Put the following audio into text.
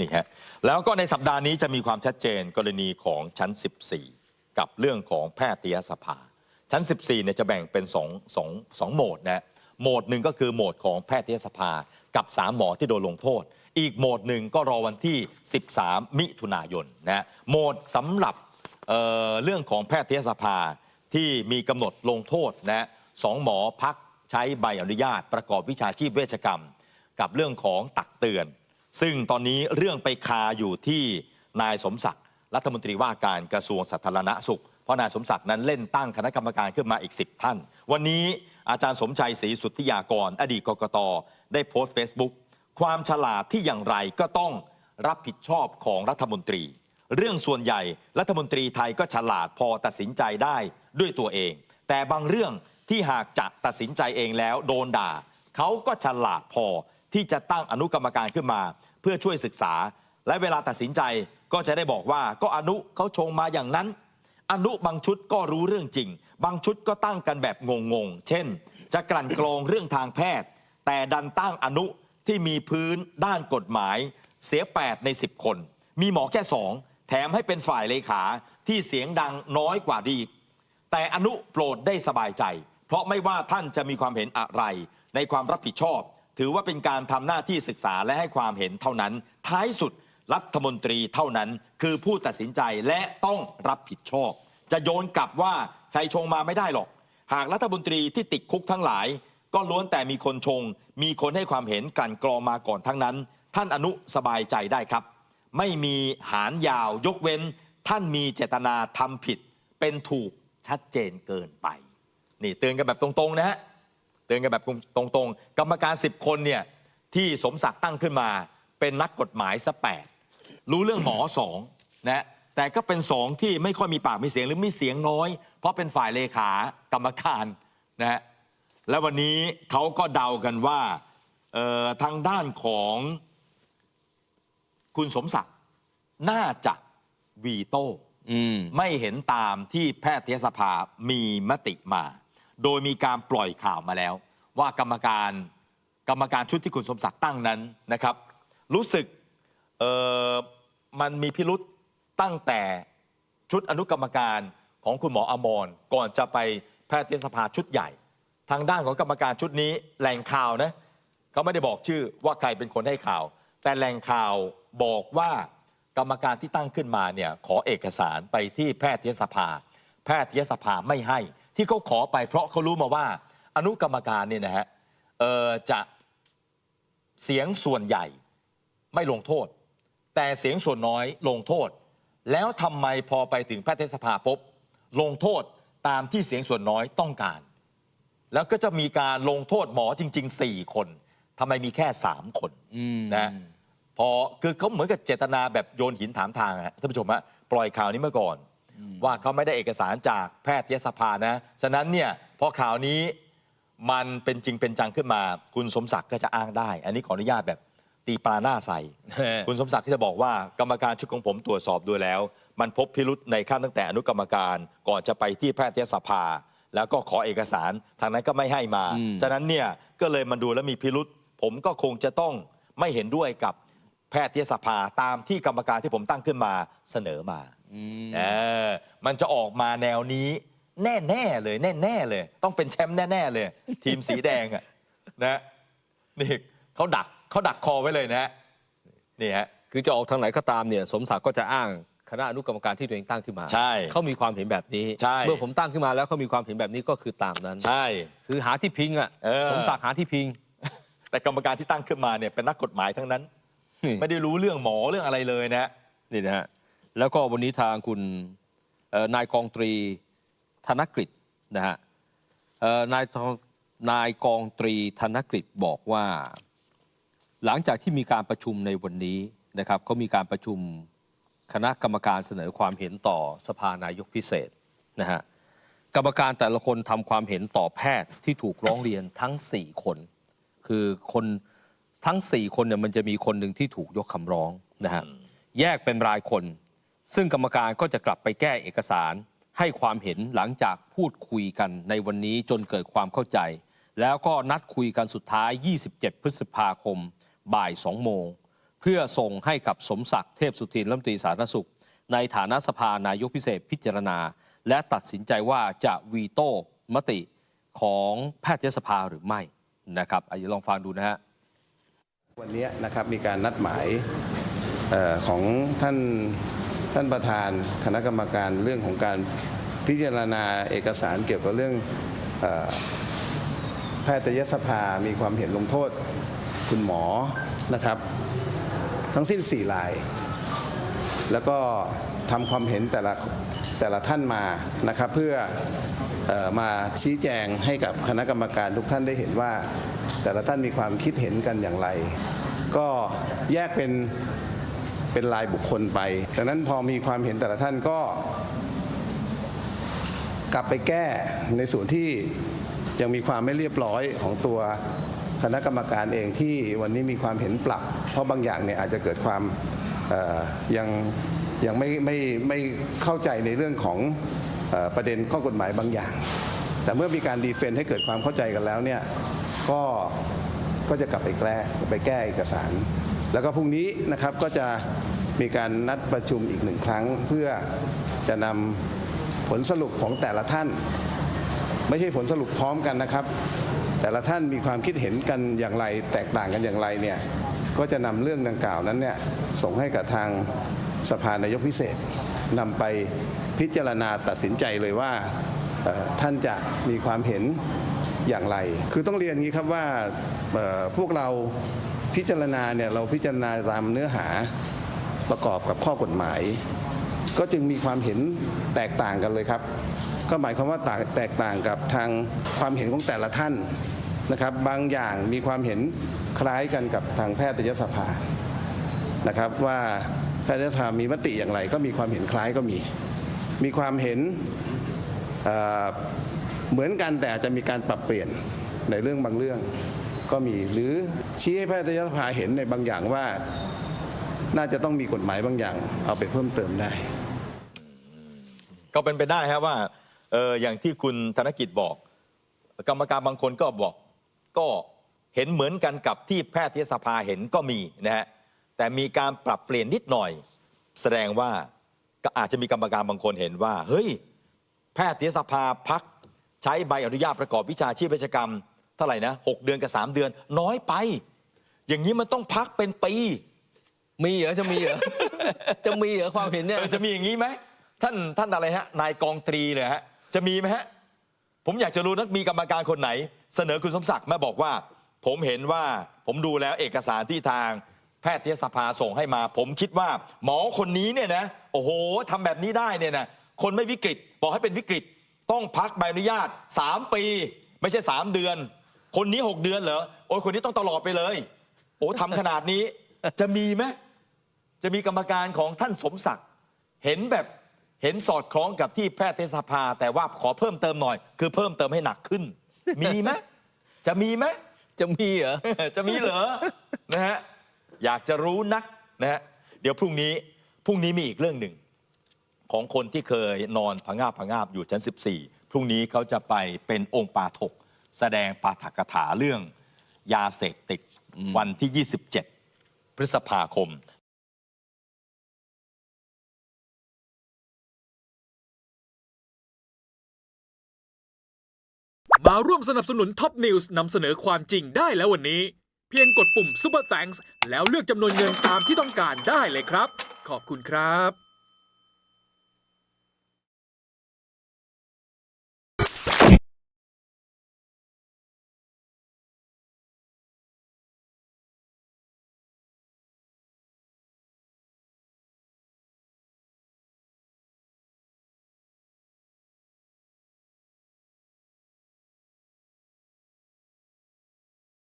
นี่ฮะแล้วก็ในสัปดาห์นี้จะมีความชัดเจนกรณีของชั้น 14 กับเรื่องของแพทยสภา ชั้น 14เนี่ยจะแบ่งเป็น2 2 2โหมดนะโหมดหนึ่งก็คือโหมดของแพทยสภา กับ3หมอที่โดนลงโทษ อีกโหมดหนึ่งก็รอวันที่ 13 มิถุนายนนะโหมดสำหรับเเรื่องของแพทยสภาที่มีกำหนดลงโทษนะสองหมอพักใช้ใบอนุญาตประกอบวิชาชีพเวชกรรม กับเรื่องของตักเตือน ซึ่งตอนนี้เรื่องไปคาอยู่ที่นายสมศักดิ์รัฐมนตรีว่าการกระทรวงสาธารณสุข เพราะนายสมศักดิ์นั้นเล่นตั้งคณะกรรมการขึ้นมาอีก 10 ท่าน วันนี้อาจารย์สมชัยศรีสุทธิยากร อดีตกกต ได้โพสต์ Facebook ความฉลาดที่อย่างไรก็ต้องรับผิดชอบของรัฐมนตรี เรื่องส่วนใหญ่รัฐมนตรีไทยก็ฉลาดพอตัดสินใจได้ด้วยตัวเอง แต่บางเรื่องที่หากจะตัดสินใจเองแล้วโดนด่าเขาก็ฉลาดพอ ที่จะตั้งอนุกรรมการขึ้นมา เพื่อช่วยศึกษา และเวลาตัดสินใจก็จะได้บอกว่าก็อนุเขาชงมาอย่างนั้น อนุบางชุดก็รู้เรื่องจริง บางชุดก็ตั้งกันแบบงงๆ เช่น จะกลั่นกรองเรื่องทางแพทย์ แต่ดันตั้งอนุที่มีพื้นด้านกฎหมาย เสีย 8 ใน 10 คน มีหมอแค่2แถมให้เป็นฝ่ายเลขาที่เสียงดังน้อยกว่าดี แต่อนุโปรดได้สบายใจ เพราะไม่ว่าท่านจะมีความเห็นอะไรในความรับผิดชอบ ถือว่าเป็นการทำหน้าที่ศึกษาและให้ความเห็นเท่านั้น ท้ายสุดรัฐมนตรีเท่านั้นคือผู้ตัดสินใจและต้องรับผิดชอบ จะโยนกลับว่าใครชงมาไม่ได้หรอก หากรัฐมนตรีที่ติดคุกทั้งหลาย ก็ล้วนแต่มีคนชง มีคนให้ความเห็นกลั่นกรองมาก่อนทั้งนั้น ท่านอนุสบายใจได้ครับ ไม่มีหารยาวยกเว้น ท่านมีเจตนาทำผิด เป็นถูกชัดเจนเกินไป นี่เตือนกันแบบตรงๆนะฮะ เตือนกันแบบตรงๆ กรรมการ 10 คนเนี่ยที่สมศักดิ์ตั้งขึ้นมา เป็นนักกฎหมายซะแปดรู้เรื่องหมอสองนะแต่ก็เป็นสองที่ไม่ค่อยมีปากมีเสียงหรือมีเสียงน้อย เพราะเป็นฝ่ายเลขากรรมการนะฮะและวันนี้เขาก็เดากันว่าเอ่อทางด้านของคุณสมศักดิ์น่าจะวีโต้อืมไม่เห็นตามที่แพทยสภามีมติมา โดยมีการปล่อยข่าวมาแล้ว ว่ากรรมการกรรมการชุดที่คุณสมศักดิ์ตั้งนั้นนะครับ รู้สึกมันมีพิรุษตั้งแต่ชุดอนุกรรมการของคุณหมออมรก่อนจะไปแพทยสภาชุดใหญ่ ทางด้านของกรรมการชุดนี้แหล่งข่าวนะเขาไม่ได้บอกชื่อว่าใครเป็นคนให้ข่าว แต่แหล่งข่าวบอกว่ากรรมการที่ตั้งขึ้นมาเนี่ยขอเอกสารไปที่แพทยสภา แพทยสภาไม่ให้ ที่เขาขอไปเพราะเขารู้มาว่า อนุกรรมการเนี่ยนะฮะเอ่อจะเสียงส่วนใหญ่ไม่ลงโทษ แต่เสียงส่วนน้อยลงโทษ แล้วทำไมพอไปถึงแพทยสภาปุ๊บลงโทษตามที่เสียงส่วนน้อยต้องการ แล้วก็จะมีการลงโทษหมอจริง ๆ 4 คนทำไมมีแค่ 3 คนอืมนะพอคือเขาเหมือนกับเจตนาแบบโยนหินถามทางอะท่านผู้ชมฮะปล่อยข่าวนี้มาก่อน ว่าเขาไม่ได้เอกสารจากแพทยสภานะ ฉะนั้นเนี่ยพอข่าวนี้มันเป็นจริงเป็นจังขึ้นมา คุณสมศักดิ์ก็จะอ้างได้ อันนี้ขออนุญาตแบบตีปลาหน้าใสคุณสมศักดิ์ก็จะบอกว่ากรรมการชุดของผมตรวจสอบดูแล้ว มันพบพิรุษในขั้นตั้งแต่อนุกรรมการ ก่อนจะไปที่แพทยสภา แล้วก็ขอเอกสารทางนั้นก็ไม่ให้มาอืมฉะนั้นเนี่ยก็เลยมันดูแล้วมีพิรุษผมก็คงจะต้องไม่เห็นด้วยกับแพทยสภาตามที่กรรมการที่ผมตั้งขึ้นมาเสนอมาอืม เออมันจะออกมาแนวนี้ แน่ๆเลย แน่ๆเลย ต้องเป็นแชมป์แน่ๆเลย ทีมสีแดงอะนะนี่เขาดักเขาดักคอไว้เลยนะฮะนี่ฮะคือจะออกทางไหนก็ตามเนี่ย สมศักดิ์ก็จะอ้างคณะอนุกรรมการที่ตัวเองตั้งขึ้นมา ใช่เขามีความเห็นแบบนี้ใช่เมื่อผมตั้งขึ้นมาแล้วเขามีความเห็นแบบนี้ก็คือตามนั้น ใช่ คือหาที่พิงอะเออสมศักดิ์หาที่พิง แต่กรรมการที่ตั้งขึ้นมาเนี่ยเป็นนักกฎหมายทั้งนั้น ไม่ได้รู้เรื่องหมอเรื่องอะไรเลยนะฮะนี่นะฮะ แล้วก็วันนี้ทางคุณนายกองตรีธนกฤษนะฮะนายนายกองตรีธนกฤษบอกว่า หลังจากที่มีการประชุมในวันนี้นะครับเขามีการประชุมคณะกรรมการเสนอความเห็นต่อสภานายกพิเศษนะฮะกรรมการแต่ละคนทำความเห็นต่อแพทย์ที่ถูกร้องเรียนทั้ง 4 คน คือคนทั้ง 4 คนเนี่ยมันจะมีคนหนึ่งที่ถูกยกคำร้องนะฮะแยกเป็นรายคน ซึ่งกรรมการก็จะกลับไปแก้เอกสาร ให้ความเห็นหลังจากพูดคุยกันในวันนี้จนเกิดความเข้าใจ แล้วก็นัดคุยกันสุดท้าย 27 พฤษภาคม บ่าย 2 โมง เพื่อส่งให้กับสมศักดิ์เทพสุทินรัฐมนตรีสาธารณสุข ในฐานะสภานายกพิเศษพิจารณา และตัดสินใจว่าจะวีโต้มติของแพทยสภาหรือไม่นะครับอาจจะลองฟังดูนะฮะวันนี้นะครับมีการนัดหมายออของท่าน ท่านประธานคณะกรรมการเรื่องของการพิจารณาเอกสารเกี่ยวกับเรื่องอแพทยสภามีความเห็นลงโทษคุณหมอนะครับ ทั้งสิ้น4ราย แล้วก็ทำความเห็นแต่ละแต่ละท่านมานะครับเพื่ออมาชี้แจงให้กับคณะกรรมการทุกท่านได้เห็นว่า แต่ละท่านมีความคิดเห็นกันอย่างไร ก็แยกเป็น เป็นรายบุคคลไป ดังนั้นพอมีความเห็นแต่ละท่านก็ กลับไปแก้ในส่วนที่ยังมีความไม่เรียบร้อยของตัวคณะกรรมการเองที่วันนี้มีความเห็นปรับ เพราะบางอย่างเนี่ยอาจจะเกิดความยังยังไม่ไม่ไม่เข้าใจในเรื่องของอประเด็นข้อกฎหมายบางอย่าง แต่เมื่อมีการดีเฟนต์ให้เกิดความเข้าใจกันแล้วเนี่ยก็ก็จะกลับไปแก้ไปแก้เอกสาร แล้วก็พรุ่งนี้นะครับก็จะมีการนัดประชุมอีกหนึ่งครั้ง เพื่อจะนำผลสรุปของแต่ละท่าน ไม่ใช่ผลสรุปพร้อมกันนะครับ แต่ละท่านมีความคิดเห็นกันอย่างไร แตกต่างกันอย่างไรเนี่ยก็จะนำเรื่องดังกล่าวนั้นเนี่ยส่งให้กับทางสภานายกพิเศษนำไปพิจารณาตัดสินใจเลยว่าท่านจะมีความเห็นอย่างไร คือต้องเรียนงี้ครับว่าพวกเรา พิจารณาเนี่ยเราพิจารณาตามเนื้อหาประกอบกับข้อกฎหมาย ก็จึงมีความเห็นแตกต่างกันเลยครับ ก็หมายความว่าแตกต่างกับทางความเห็นของแต่ละท่านนะครับ บางอย่างมีความเห็นคล้ายกันกับทางแพทยสภานะครับว่าแพทยสภามีมติอย่างไร ก็มีความเห็นคล้ายก็มี มีความเห็นเเหมือนกันแต่อาจจะมีการปรับเปลี่ยนในเรื่องบางเรื่อง ก็มี หรือชี้ให้แพทยสภาเห็นในบางอย่างว่า น่าจะต้องมีกฎหมายบางอย่าง เอาไปเพิ่มเติมได้ ก็เป็นไปได้ครับว่าเอออย่างที่คุณธนกิจบอก กรรมการบางคนก็บอก ก็เห็นเหมือนกันกับที่แพทยสภาเห็นก็มีนะฮะแต่มีการปรับเปลี่ยนนิดหน่อย แสดงว่าก็อาจจะมีกรรมการบางคนเห็นว่า เฮ้ย แพทยสภาพักใช้ใบอนุญาตประกอบวิชาชีพเวชกรรม เท่าไหร่นะหกเดือนกับสามเดือน น้อยไป อย่างนี้มันต้องพักเป็นปีมีเหรอจะมีเหรอ จะมีเหรอความเห็นเนี่ยเออจะมีอย่างนี้ไหมท่านท่านอะไรฮะ นายกองตรีเลยฮะ จะมีไหมฮะ ผมอยากจะรู้นักมีกรรมการคนไหน เสนอคุณสมศักดิ์มาบอกว่า ผมเห็นว่าผมดูแล้วเอกสารที่ทางแพทยสภาส่งให้มา ผมคิดว่า หมอคนนี้เนี่ยนะโอ้โหทำแบบนี้ได้เนี่ยนะคนไม่วิกฤตบอกให้เป็นวิกฤต ต้องพักใบอนุญาต 3 ปี ไม่ใช่ 3 เดือน คนนี้ 6 เดือนเหรอโอ้ยคนนี้ต้องตลอดไปเลย โอ้ทำขนาดนี้ จะมีไหมจะมีกรรมการของท่านสมศักดิ์เห็นแบบเห็นสอดคล้องกับที่แพทยสภา แต่ว่าขอเพิ่มเติมหน่อย คือเพิ่มเติมให้หนักขึ้น มีไหมจะมีไหม จะมีเหรอ จะมีเหรอ นะฮะ อยากจะรู้นักนะฮะ เดี๋ยวพรุ่งนี้ พรุ่งนี้มีอีกเรื่องหนึ่ง ของคนที่เคยนอนผงาบผงาบอยู่ชั้น 14 พรุ่งนี้เขาจะไปเป็นองค์ปาถก แสดงปาฐกถาเรื่องยาเสพติดวันที่ 27 พฤษภาคมมาร่วมสนับสนุนท็อปนิวส์นำเสนอความจริงได้แล้ววันนี้ เพียงกดปุ่ม Super Thanks แล้วเลือกจำนวนเงินตามที่ต้องการได้เลยครับ ขอบคุณครับ